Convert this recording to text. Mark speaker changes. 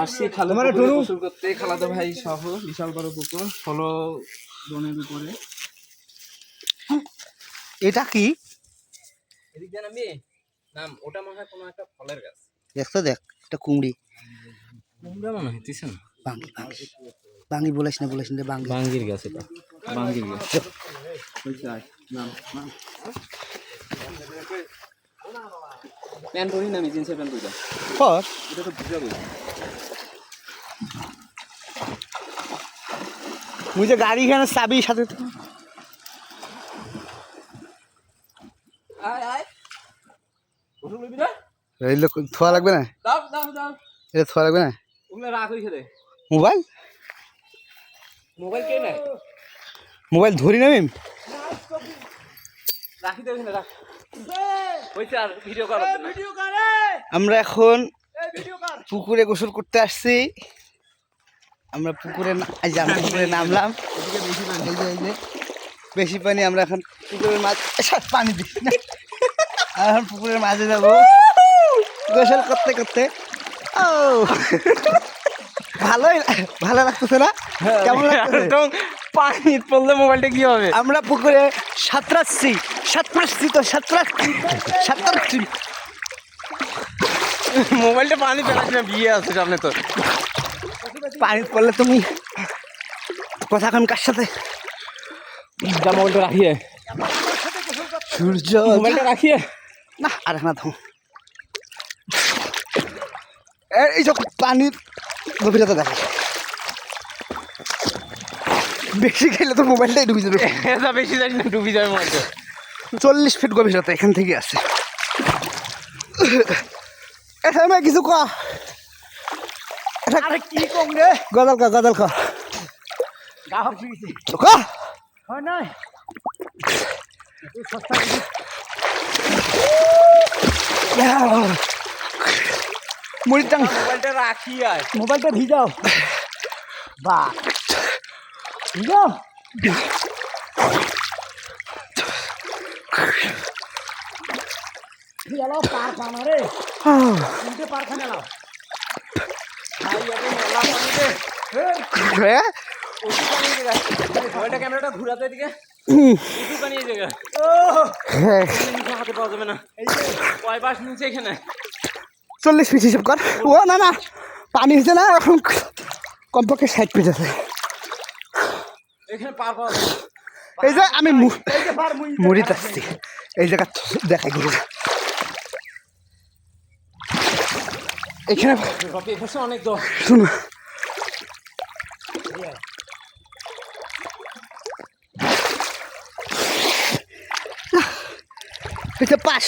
Speaker 1: আসছি খালে পুকুরে গোসল করতে খালাতো ভাই সহ বিশাল বড় পুকুর ষোলো জনের উপরে।
Speaker 2: এটা কি?
Speaker 1: এদিক দিয়ে নামবি নাম ওটা মনে হয় কোনো একটা ফলের গাছ।
Speaker 2: দেখতো দেখ এটা কুমড়ি।
Speaker 1: কুমড়া মনে হয় তুইছে না?
Speaker 2: বাঙ্গি বাঙ্গি বাঙ্গি বলিস না বলিস না বাঙ্গি
Speaker 1: বাঙ্গির গাছ এটা। বাঙ্গির গাছ। নাম নাম। প্যান্ট পরি না আমি জিন্সের প্যান্ট পরি।
Speaker 2: কর
Speaker 1: এটা তো বুঝাবো
Speaker 2: মুই যে গাড়ি এখানে চাবি সাথে তো।
Speaker 1: আয় আয়। গোসল করবি না?
Speaker 2: এই লোক থোয়া লাগবে না?
Speaker 1: দাও দাও দাও।
Speaker 2: এটা থোয়া লাগবে না?
Speaker 1: ওগুলো রাখ ওই খেলে
Speaker 2: মোবাইল?
Speaker 1: মোবাইল কে নেয়?
Speaker 2: মোবাইল ধরি না মিম
Speaker 1: রাখি দে ওখানে রাখ। হইছে আর ভিডিও কর ভিডিও
Speaker 2: আমরা এখন পুকুরে গোসল করতে আসছি। আমরা পুকুরে পুকুরে নামলাম। এই যে এই যে। বেশি পানি আমরা এখন পুকুরের মাছ পানি দিস না এখন পুকুরের মাঝে যাব। গোসল করতে করতে। ও। ভালোই ভালো লাগতেছে না? কেমন লাগতেছে?
Speaker 1: পানি পড়লে মোবাইলটা কি হবে?
Speaker 2: আমরা পুকুরে সাঁতরাচ্ছি। সাঁতরাচ্ছি তো সাঁতরাচ্ছি। সাঁতরাচ্ছি।
Speaker 1: মোবাইলটা পানি পেলাস না বিয়ে আছে সামনে তো।
Speaker 2: পানি পড়লে তুমি কথা এখন কার সাথে?
Speaker 1: মোবাইলটা রাখিয়ে।
Speaker 2: সূর্য
Speaker 1: মোবাইলটা রাখিয়ে।
Speaker 2: না আর না থাম। এই যে পানির গভীরতা দেখা বেশি খেলে তো মোবাইলটাই ডুবে যাবে।
Speaker 1: এটা বেশি জানি না ডুবি যাবে মোবাইলটা
Speaker 2: চল্লিশ ফিট গভীরতা এখান থেকে আছে এখানে কিছু ক। আরে কি কম রে? গদল ক গদল ক। ক। মুড়ির টাং
Speaker 1: মোবাইলটা রাখি আর।
Speaker 2: মোবাইলটা ভিজাও। বা
Speaker 1: পানি এই জায়গা
Speaker 2: হ্যাঁ
Speaker 1: নিচে হাতে পাওয়া যাবে না কয় নিচে এখানে
Speaker 2: চল্লিশ পিস হিসাব কর। ও, না না, পানি হচ্ছে না, এখন কমপক্ষে ষাট পিস আছে।
Speaker 1: এখানে পার না।
Speaker 2: এই যে আমি মুড়িতে আসছি। এই জায়গা দেখাই দিল এখানে
Speaker 1: অনেক
Speaker 2: শুনো এটা পাশ।